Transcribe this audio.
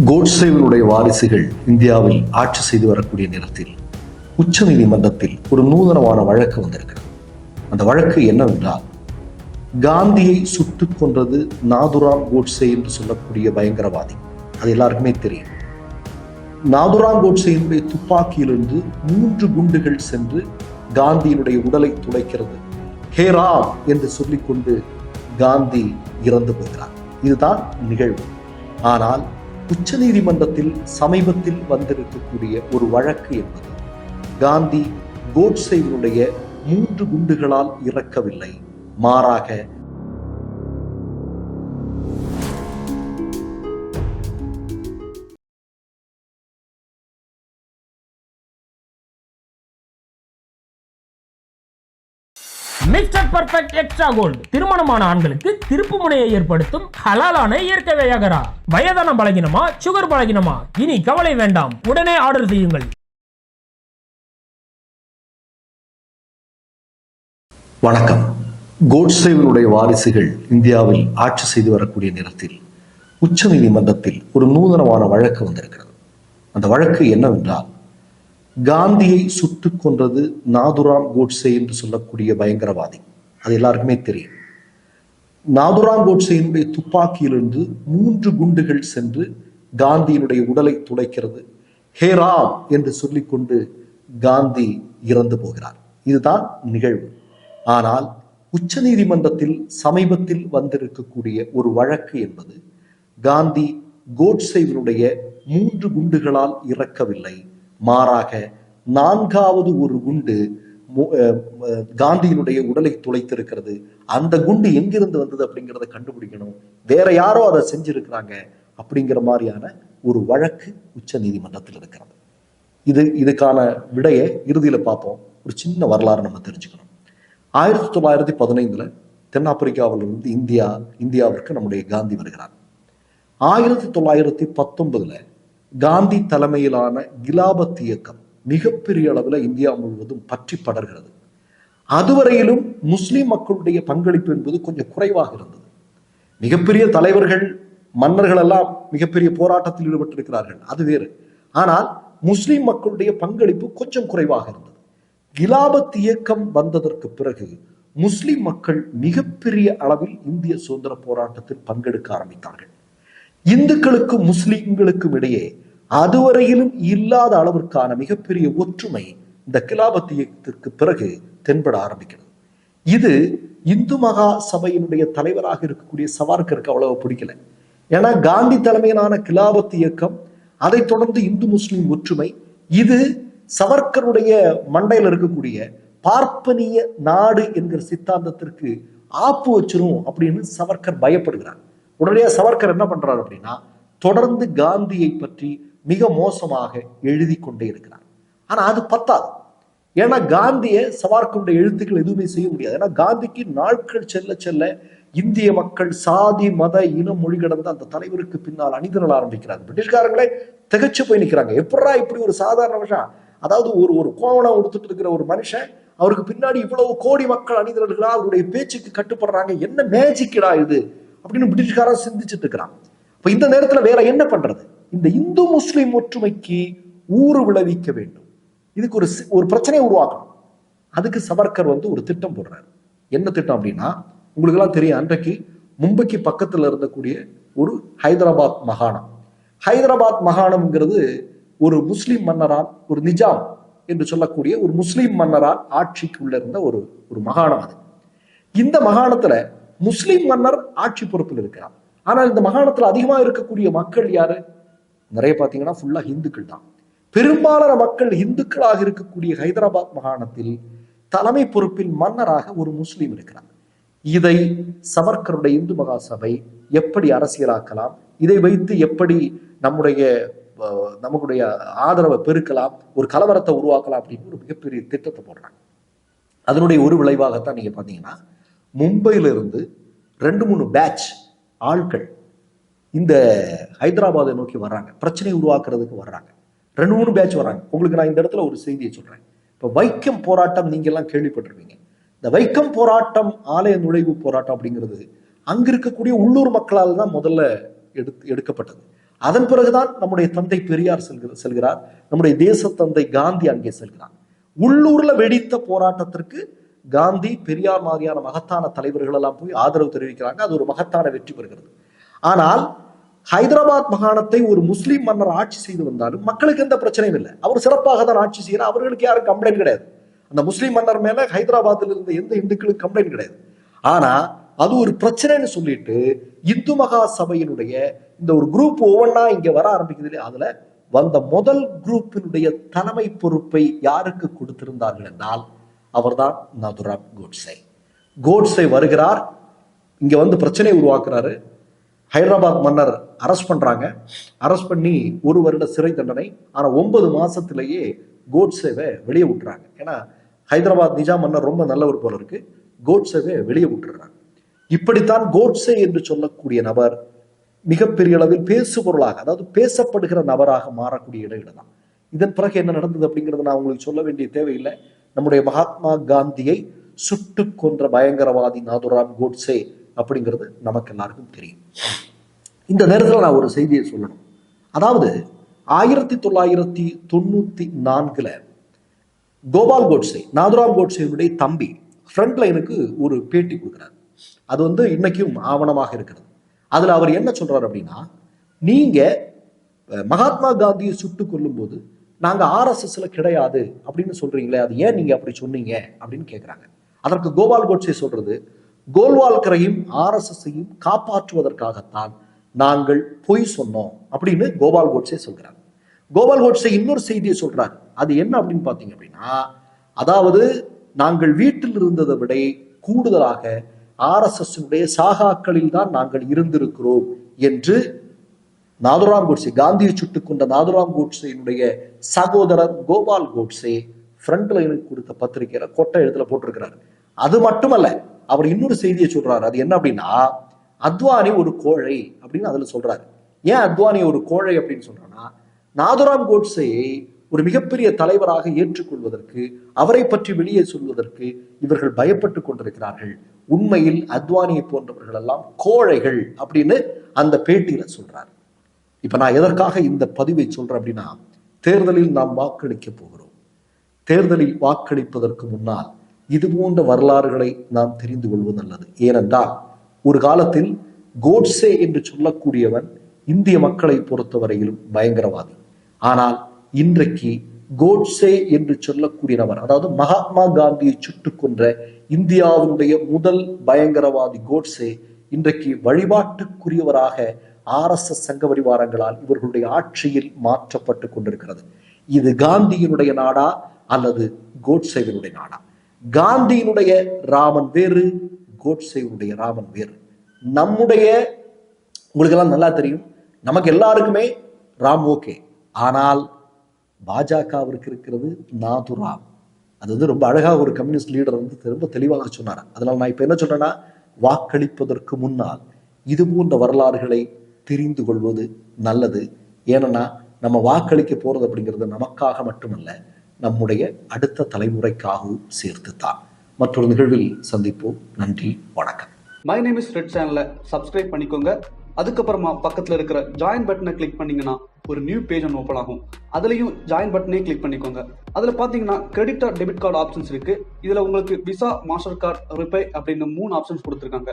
கோட்சேவினுடைய வாரிசுகள் இந்தியாவில் ஆட்சி செய்து வரக்கூடிய நேரத்தில் உச்ச நீதிமன்றத்தில் ஒரு நூதனமான வழக்கு வந்திருக்கிறது. அந்த வழக்கு என்னவென்றால் காந்தியை சுட்டுக் கொன்றது நாதுராம் கோட்சே என்று சொல்லக்கூடிய பயங்கரவாதி. அது எல்லாருக்குமே தெரியும். நாதுராம் கோட்சேயினுடைய துப்பாக்கியிலிருந்து மூன்று குண்டுகள் சென்று காந்தியினுடைய உடலை துளைக்கிறது. ஹே ராம் என்று சொல்லிக்கொண்டு காந்தி இறந்து போகிறார். இதுதான் நிகழ்வு. ஆனால் உச்ச நீதிமன்றத்தில் சமீபத்தில் வந்திருக்கக்கூடிய ஒரு வழக்கு என்பது காந்தி கோட்சேவினுடைய மூன்று குண்டுகளால் இறக்கவில்லை. மாறாக மிஸ்டர் பர்ஃபெக்ட் எக்ஸ்ட்ரா கோல்டு திருமணமான ஆண்களுக்கு திருப்பு முனையை ஏற்படுத்தும் ஹலாலான இயற்கை வியாகரா. வயதான பலகினமா சுகர் பலகினமா? இனி கவலை வேண்டாம். உடனே ஆர்டர் செய்யுங்கள். வணக்கம். கோட்சேவினுடைய வாரிசுகள் இந்தியாவில் ஆட்சி செய்து வரக்கூடிய நேரத்தில் உச்ச நீதிமன்றத்தில் ஒரு நூதனமான வழக்கு வந்திருக்கிறது. அந்த வழக்கு என்னவென்றால் காந்தியை சுட்டுக் கொன்றது நாதுராம் கோட்ஸே என்று சொல்லக்கூடிய பயங்கரவாதி. அது எல்லாருக்குமே தெரியும். நாதுராம் கோட்சேயினுடைய துப்பாக்கியிலிருந்து மூன்று குண்டுகள் சென்று காந்தியினுடைய உடலை துளைக்கிறது ஹே ராம் என்று சொல்லிக்கொண்டு காந்தி இறந்து போகிறார். இதுதான் நிகழ்வு. ஆனால் உச்ச நீதிமன்றத்தில் சமீபத்தில் வந்திருக்கக்கூடிய ஒரு வழக்கு என்பது காந்தி கோட்சேவினுடைய மூன்று குண்டுகளால் இறக்கவில்லை. மாறாக நான்காவது ஒரு குண்டு மு- அஹ் காந்தியினுடைய உடலை துளைத்திருக்கிறது. அந்த குண்டு எங்கிருந்து வந்தது அப்படிங்கிறத கண்டுபிடிக்கணும். வேற யாரோ அதை செஞ்சிருக்கிறாங்க அப்படிங்கிற மாதிரியான ஒரு வழக்கு உச்ச நீதிமன்றத்தில் இருக்கிறது. இது இதுக்கான விடையை இறுதியில பார்ப்போம். ஒரு சின்ன வரலாறு நம்ம தெரிஞ்சுக்கணும். ஆயிரத்தி தொள்ளாயிரத்தி பதினைந்துல தென்னாப்பிரிக்காவிலிருந்து இந்தியா இந்தியாவிற்கு நம்முடைய காந்தி வருகிறார். ஆயிரத்தி தொள்ளாயிரத்தி பத்தொன்பதுல காந்தி தலைமையிலான கிலாபத் இயக்கம் மிகப்பெரிய அளவில் இந்தியா முழுவதும் பற்றி படர்கிறது. அதுவரையிலும் முஸ்லிம் மக்களுடைய பங்களிப்பு என்பது கொஞ்சம் குறைவாக இருந்தது. மிகப்பெரிய தலைவர்கள் மன்னர்கள் எல்லாம் மிகப்பெரிய போராட்டத்தில் ஈடுபட்டிருக்கிறார்கள். அது வேறு. ஆனால் முஸ்லிம் மக்களுடைய பங்களிப்பு கொஞ்சம் குறைவாக இருந்தது. கிலாபத் இயக்கம் வந்ததற்கு பிறகு முஸ்லிம் மக்கள் மிகப்பெரிய அளவில் இந்திய சுதந்திர போராட்டத்தில் பங்கெடுக்க ஆரம்பித்தார்கள். இந்துக்களுக்கும் முஸ்லிம்களுக்கும் இடையே அதுவரையிலும் இல்லாத அளவிற்கான மிகப்பெரிய ஒற்றுமை இந்த கிலாபத்தியத்திற்கு பிறகு தென்பட ஆரம்பிக்கிறது. இது இந்து மகா சபையினுடைய தலைவராக இருக்கக்கூடிய சவார்கருக்கு அவ்வளவு பிடிக்கல. ஏன்னா காந்தி தலைமையிலான கிலாபத் இயக்கம் அதைத் தொடர்ந்து இந்து முஸ்லிம் ஒற்றுமை இது சவர்கருடைய மண்டையில் இருக்கக்கூடிய பார்ப்பனிய நாடு என்கிற சித்தாந்தத்திற்கு ஆப்பு வச்சிரும் அப்படின்னு சவர்கர் பயப்படுகிறார். உடனே சவர்கர் என்ன பண்றார் அப்படின்னா தொடர்ந்து காந்தியை பற்றி மிக மோசமாக எழுதி கொண்டே இருக்கிறார். ஆனா அது பத்தாது. ஏன்னா காந்தியை சவார்கருடைய எழுத்துக்கள் எதுவுமே செய்ய முடியாது. ஏன்னா காந்திக்கு நாட்கள் செல்ல செல்ல இந்திய மக்கள் சாதி மத இன மொழி கடந்த அந்த தலைவருக்கு பின்னால் அணிதிரள ஆரம்பிக்கிறாங்க பிரிட்டிஷ்காரங்களே திகைச்சு போய் நிற்கிறாங்க எப்படா இப்படி ஒரு சாதாரண விஷயம் அதாவது ஒரு ஒரு கோவணம் கொடுத்துட்டு இருக்கிற ஒரு மனுஷன் அவருக்கு பின்னாடி இவ்வளவு கோடி மக்கள் அணிதிரல்களா அவருடைய பேச்சுக்கு கட்டுப்படுறாங்க. என்ன மேஜிக்கடா இது? அப்படின்னு பிரிட்டிஷ்காரன் சிந்திச்சுட்டு இருக்கிறான். இப்ப இந்த நேரத்துல வேற என்ன பண்றது? இந்த இந்து முஸ்லிம் ஒற்றுமைக்கு ஊறு விளைவிக்க வேண்டும். இதுக்கு ஒரு ஒரு பிரச்சனையை உருவாக்கணும். அதுக்கு சவர்கர் வந்து ஒரு திட்டம் போடுறாரு. என்ன திட்டம் அப்படின்னா உங்களுக்கு எல்லாம் தெரியும் அன்றைக்கு மும்பைக்கு பக்கத்துல இருந்தக்கூடிய ஒரு ஹைதராபாத் மகாணம். ஹைதராபாத் மகாணம்ங்கிறது ஒரு முஸ்லீம் மன்னரால் ஒரு நிஜாம் என்று சொல்லக்கூடிய ஒரு முஸ்லீம் மன்னரால் ஆட்சிக்குள்ள இருந்த ஒரு ஒரு மகாணம் அது. இந்த மாகாணத்துல முஸ்லிம் மன்னர் ஆட்சி பொறுப்பில் இருக்கிறார். ஆனால் இந்த மாகாணத்துல அதிகமா இருக்கக்கூடிய மக்கள் யாரு? நிறைய பாத்தீங்கன்னா ஃபுல்லா இந்துக்கள் தான். பெரும்பாலான மக்கள் இந்துக்களாக இருக்கக்கூடிய ஹைதராபாத் மாகாணத்தில் தலைமை பொறுப்பில் மன்னராக ஒரு முஸ்லீம் இருக்கிறார். இதை சவர்கருடைய இந்து மகா சபை எப்படி அரசியலாக்கலாம்? இதை வைத்து எப்படி நம்முடைய நம்முடைய ஆதரவை பெருக்கலாம்? ஒரு கலவரத்தை உருவாக்கலாம் அப்படின்னு ஒரு மிகப்பெரிய திட்டத்தை போடுறாங்க. அதனுடைய ஒரு விளைவாகத்தான் நீங்க பாத்தீங்கன்னா மும்பையிலிருந்து ரெண்டு மூணு பேட்ச் ஆட்கள் இந்த ஹைதராபாதை நோக்கி வர்றாங்க. பிரச்சனை உருவாக்குறதுக்கு வர்றாங்க. ரெண்டு மூணு பேட்ச் வர்றாங்க. உங்களுக்கு நான் இந்த இடத்துல ஒரு செய்தியை சொல்கிறேன் இப்போ வைக்கம் போராட்டம் நீங்கள்லாம் கேள்விப்பட்டிருப்பீங்க. இந்த வைக்கம் போராட்டம் ஆலய நுழைவு போராட்டம் அப்படிங்கிறது அங்க இருக்கக்கூடிய உள்ளூர் மக்களால் தான் முதல்ல எடுத்து எடுக்கப்பட்டது. அதன் பிறகுதான் நம்முடைய தந்தை பெரியார் செல்கிற செல்கிறார். நம்முடைய தேச தந்தை காந்தி அங்கே செல்கிறார். உள்ளூர்ல வெடித்த போராட்டத்திற்கு காந்தி பெரியார் மாதிரியான மகத்தான தலைவர்கள் எல்லாம் போய் ஆதரவு தெரிவிக்கிறாங்க. அது ஒரு மகத்தான வெற்றி பெறுகிறது. ஆனால் ஹைதராபாத் மாகாணத்தை ஒரு முஸ்லீம் மன்னர் ஆட்சி செய்து வந்தாலும் மக்களுக்கு எந்த பிரச்சனையும் இல்லை. அவர் சிறப்பாக தான் ஆட்சி செய்யறார் அவர்களுக்கு யாரும் கம்ப்ளைண்ட் கிடையாது. அந்த முஸ்லீம் மன்னர் மேல ஹைதராபாத்தில் இருந்த எந்த இந்துக்களுக்கு கம்ப்ளைண்ட் கிடையாது. ஆனா அது ஒரு பிரச்சனைன்னு சொல்லிட்டு இந்து மகா சபையினுடைய இந்த ஒரு குரூப் ஒவ்வொன்றா இங்க வர ஆரம்பிக்குது இல்லையா அதுல வந்த முதல் குரூப்பினுடைய தலைமை பொறுப்பை யாருக்கு கொடுத்திருந்தார்கள் என்றால் அவர்தான் நதுராம் கோட்ஸே. கோட்ஸே வருகிறார் இங்கே வந்து பிரச்சனை உருவாக்குறாரு. ஹைதராபாத் மன்னர் அரெஸ்ட் பண்ணுறாங்க அரெஸ்ட் பண்ணி ஒரு வருட சிறை தண்டனை ஆனால் ஒன்பது மாதத்திலேயே கோட்ஸேவை வெளியே விட்டுறாங்க. ஏன்னா ஹைதராபாத் நிஜாம் மன்னர் ரொம்ப நல்லவர் போல இருக்கு. கோட்ஸேவை வெளியே விட்டுறாங்க. இப்படித்தான் கோட்ஸே என்று சொல்லக்கூடிய நபர் மிகப்பெரிய அளவில் பேசுபொருளாக அதாவது பேசப்படுகிற நபராக மாறக்கூடிய இடம் தான். இதன் பிறகு என்ன நடந்தது அப்படிங்கிறத நான் உங்களுக்கு சொல்ல வேண்டிய தேவையில்லை. நம்முடைய மகாத்மா காந்தியை சுட்டு கொன்ற பயங்கரவாதி நாதுராம் கோட்ஸே அப்படிங்கிறது நமக்கு எல்லாருக்கும் தெரியும். இந்த நேரத்தில் நான் ஒரு செய்தியை சொல்லணும். அதாவது ஆயிரத்தி தொள்ளாயிரத்தி தொண்ணூத்தி நான்குல கோபால் கோட்ஸே நாதுராம் கோட்ஸேனுடைய தம்பி ஃப்ரண்ட் லைனுக்கு ஒரு பேட்டி கொடுக்குறாரு. அது வந்து இன்னைக்கும் ஆவணமாக இருக்கிறது. அதுல அவர் என்ன சொல்றாரு அப்படின்னா நீங்க அஹ், மகாத்மா காந்தியை சுட்டு கொல்லும்போது நாங்கள் ஆர்எஸ்எஸ்ல கிடையாது அப்படின்னு சொல்றீங்களே அது ஏன் நீங்க அப்படி சொன்னீங்க அப்படின்னு கேட்குறாங்க அதற்கு கோபால் கோட்ஸே சொல்றது கோல்வால்கரையும் ஆர்எஸ்எஸ்ஸையும் காப்பாற்றுவதற்காகத்தான் நாங்கள் பொய் சொன்னோம் அப்படின்னு கோபால் கோட்ஸே சொல்கிறார் கோபால் கோட்ஸே இன்னொரு செய்தியை சொல்றார். அது என்ன அப்படின்னு பார்த்தீங்க அப்படின்னா அதாவது நாங்கள் வீட்டில் இருந்ததை விட கூடுதலாக ஆர்எஸ்எஸ் சாகாக்களில் தான் நாங்கள் இருந்திருக்கிறோம் என்று நாதுராம் கோட்ஸே காந்தியை சுட்டுக் கொண்ட நாதுராம் கோட்ஸேனுடைய சகோதரர் கோபால் கோட்ஸே ஃப்ரண்ட்ல எனக்கு கொடுத்த பத்திரிகையில கொட்டை எழுத்துல போட்டிருக்கிறார். அது மட்டுமல்ல அவர் இன்னொரு செய்தியை சொல்றாரு. அது என்ன அப்படின்னா அத்வானி ஒரு கோழை அப்படின்னு அதுல சொல்றாரு. ஏன் அத்வானி ஒரு கோழை அப்படின்னு சொல்றான்னா நாதுராம் கோட்ஸேயை ஒரு மிகப்பெரிய தலைவராக ஏற்றுக்கொள்வதற்கு அவரை பற்றி வெளியே சொல்வதற்கு இவர்கள் பயப்பட்டு கொண்டிருக்கிறார்கள். உண்மையில் அத்வானியை போன்றவர்கள் எல்லாம் கோழைகள் அப்படின்னு அந்த பேட்டியில சொல்றார். இப்ப நான் எதற்காக இந்த பதிவை சொல்றேன் அப்படின்னா தேர்தலில் நாம் வாக்களிக்க போகிறோம். தேர்தலில் வாக்களிப்பதற்கு முன்னால் இது போன்ற வரலாறுகளை நாம் தெரிந்து கொள்வது நல்லது. ஏனென்றால் ஒரு காலத்தில் கோட்ஸே என்று சொல்லக்கூடியவன் இந்திய மக்களை பொறுத்தவரையிலும் பயங்கரவாதி. ஆனால் இன்றைக்கு கோட்ஸே என்று சொல்லக்கூடிய நபர் அதாவது மகாத்மா காந்தியை சுட்டுக் கொன்ற இந்தியாவினுடைய முதல் பயங்கரவாதி கோட்ஸே இன்றைக்கு வழிபாட்டுக்குரியவராக ஆர்எஸ்எஸ் சங்க பரிவாரங்களால் இவர்களுடைய ஆட்சியில் மாற்றப்பட்டு கொண்டிருக்கிறது. இது காந்தியினுடைய நாடா அல்லது கோட்சேவினுடைய நாடா? காந்தியினுடைய ராமன் வேறு கோட்சேவினுடைய ராமன் வேறு. நம்முடைய உங்களுக்கெல்லாம் நல்லா தெரியும் நமக்கு எல்லாருக்குமே ராம் ஓகே. ஆனால் பாஜகவிற்கு இருக்கிறது நாதுராம் அது வந்து ரொம்ப அழகாக ஒரு கம்யூனிஸ்ட் லீடர் வந்து ரொம்ப தெளிவாக சொன்னார். அதனால் நான் இப்போ என்ன சொல்றேன்னா வாக்களிப்பதற்கு முன்னால் இது போன்ற வரலாறுகளை தெரிந்து கொள்வது நல்லது. ஏன்னா நம்ம வாக்களிக்க போகிறது அப்படிங்கிறது நமக்காக மட்டுமல்ல நம்முடைய அடுத்த தலைமுறைக்காகவும் சேர்த்துத்தான். மற்றொரு நிகழ்வில் சந்திப்போம். நன்றி வணக்கம். மை நேம் இஸ் ரெட் சேனலை சப்ஸ்கிரைப் பண்ணிக்கோங்க. அதுக்கப்புறமா பக்கத்தில் இருக்கிற ஜாயின் பட்டனை கிளிக் பண்ணீங்கன்னா ஒரு நியூ பேஜ் ஒன்று ஓப்பன் ஆகும். அதுலேயும் ஜாயின் பட்டனே கிளிக் பண்ணிக்கோங்க. அதில் பார்த்தீங்கன்னா credit or debit card options இருக்குது இதில் உங்களுக்கு விசா மாஸ்டர் கார்டு ரிப்பே அப்படின்னு மூணு ஆப்ஷன்ஸ் கொடுத்துருக்காங்க.